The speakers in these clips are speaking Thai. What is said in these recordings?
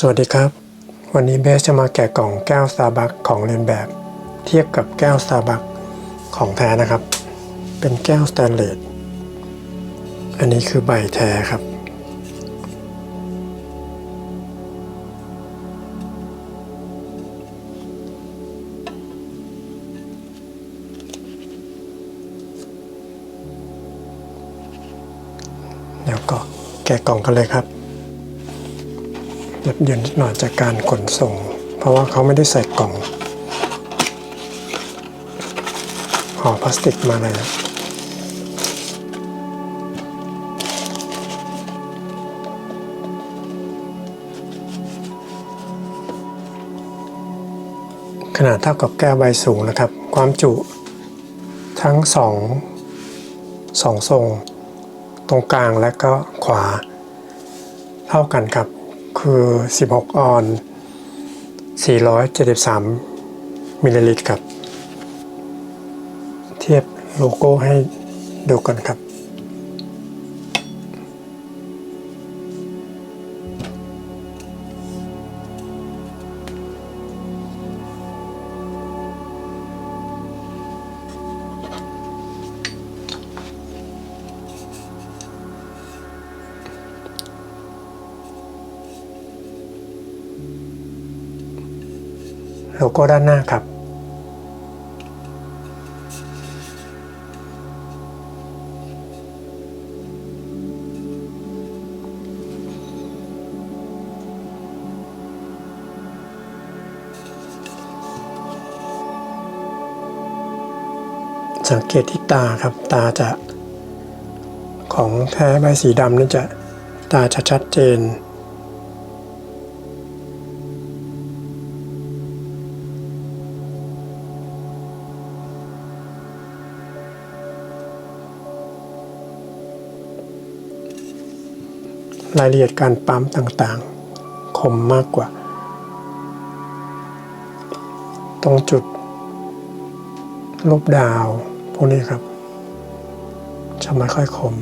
สวัสดีครับ วันนี้เบสจะมาแกะกล่องแก้ว Starbucks ของเรียนแบบ เทียบกับแก้ว Starbucks ของแท้นะครับ เป็นแก้วสแตนเลสอันนี้คือใบแท้ครับ เดี๋ยวก็แกะกล่องกันเลยครับ ยับเยินหน่อยจากการขนส่ง เพราะว่าเขาไม่ได้ใส่กล่องห่อพลาสติกมาเลยนะขนาดเท่ากับแก้วใบสูงนะครับ ความจุทั้งสองสองทรง ตรงกลางและก็ขวา เท่ากันครับ คือ 16 ออน 473 มิลลิลิตรครับ เทียบโลโก้ให้ดูกันครับ โลโก้ด้านหน้าครับ สังเกตที่ตาครับตาจะของแท้ใบสีดำนี่จะตาจะชัดเจน รายละเอียดการปั๊มต่างๆ คมมากกว่า ตรงจุดรูปดาว พวกนี้ครับ จะไม่ค่อยคม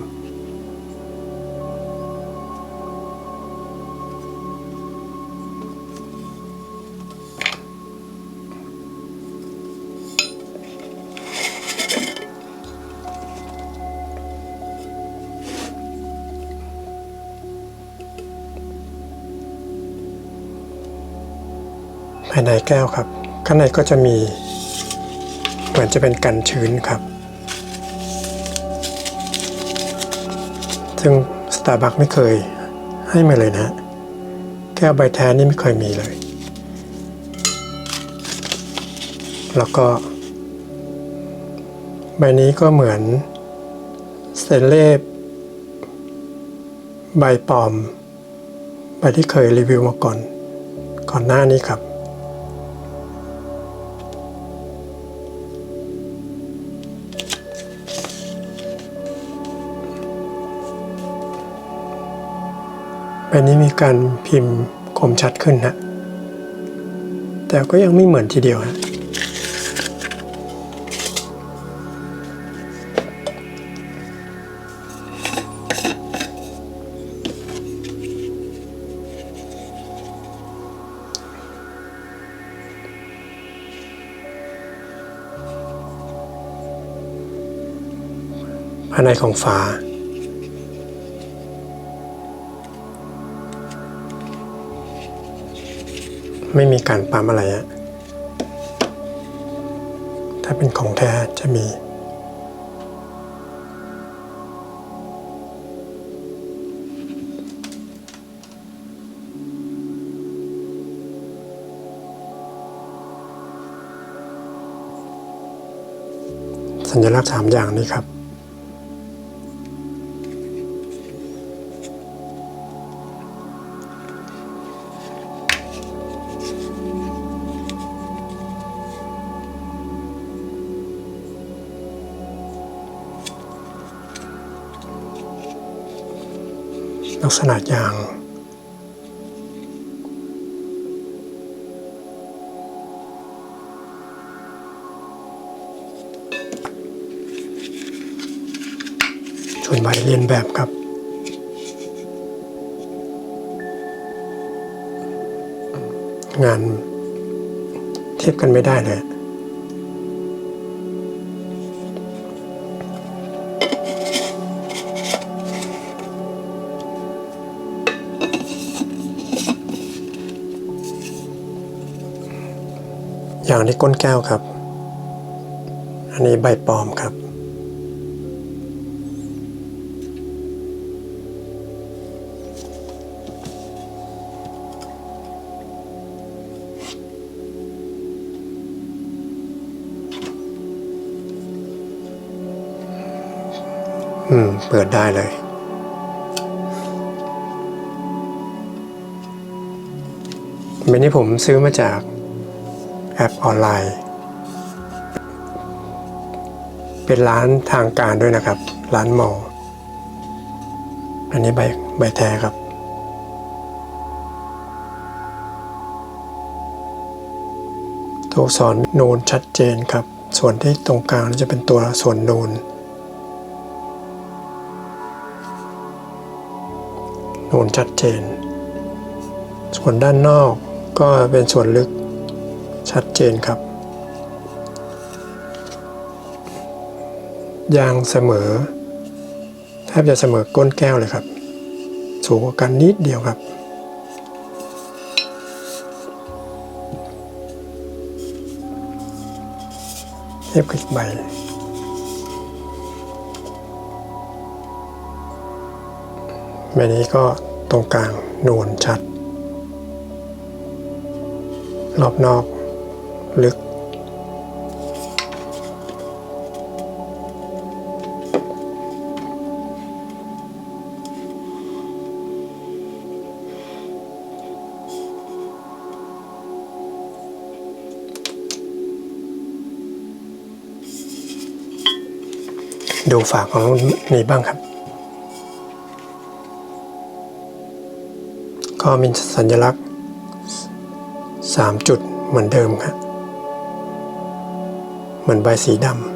ายในแก้วครับ ข้างในก็จะมีเหมือนจะเป็นกันชื้นครับ ซึ่ง Starbucks ไม่เคยให้มาเลยนะ แก้วใบแท้นี่ไม่เคยมีเลย แล้วก็ ใบนี้ก็เหมือนเตนเล่ใบปลอม ใบที่เคยรีวิวมาก่อน ก่อนหน้านี้ครับ ใบนี้มีการพิมพ์คมชัดขึ้นฮะแต่ก็ยังไม่เหมือนทีเดียวฮะภายในของฝา ไม่มีการปั๊มอะไรอะถ้าเป็นของแท้จะมี สัญลักษณ์สามอย่างนี้ครับ ลักษณะอย่าง ส่วนใบเรียนแบบครับงานเทียบกันไม่ได้เลยางที่ก้นแก้วครับ อันนี้ใบปลอมครับ อืม เปิดได้เลยเมนนี้ผมซื้อมาจาก แอปออนไลน์ เป็นร้านทางการด้วยนะครับ ร้านมออันนี้ใบใบแท้ครับ ตัวสอนนูนชัดเจนครับ ส่วนที่ตรงกลางจะเป็นตัวส่วนนูนนูนชัดเจน ส่วนด้านนอกก็เป็นส่วนลึก ชัดเจนครับ ยางเสมอแทบจะเสมอก้นแก้วเลยครับ สูงกว่ากันนิดเดียวครับเทียบกับอีกใบใบนี้ก็ตรงกลางนูนชัด รอบนอก ลึก ดูฝากของรุ่นนี้บ้างครับ ก็มีสัญลักษณ์ 3 จุดเหมือนเดิมครับ เหมือนใบสีดำ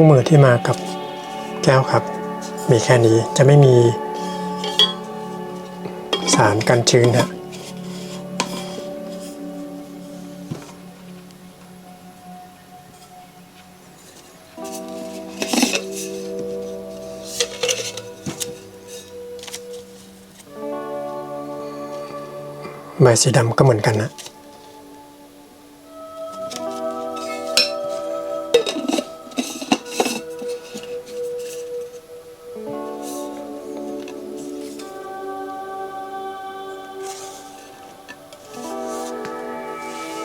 คู่มือที่มากับแก้วครับ มีแค่นี้จะไม่มีสารกันชื้นฮะใบสีดำก็เหมือนกันนะ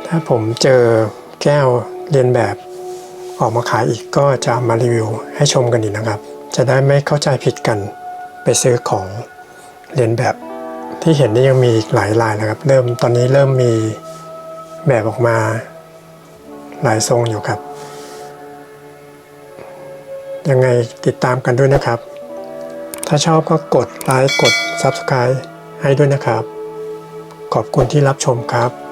ถ้าผมเจอแก้วเรียนแบบออกมาขายอีกก็จะมารีวิวให้ชมกันอีกนะครับ จะได้ไม่เข้าใจผิดกันไปซื้อของเรียนแบบที่เห็นนี่ยังมีอีกหลายลายนะครับ เริ่มตอนนี้เริ่มมีแบบออกมาหลายทรงอยู่ครับ ยังไงติดตามกันด้วยนะครับ ถ้าชอบก็กดไลค์กด Subscribe ให้ด้วยนะครับ ขอบคุณที่รับชมครับ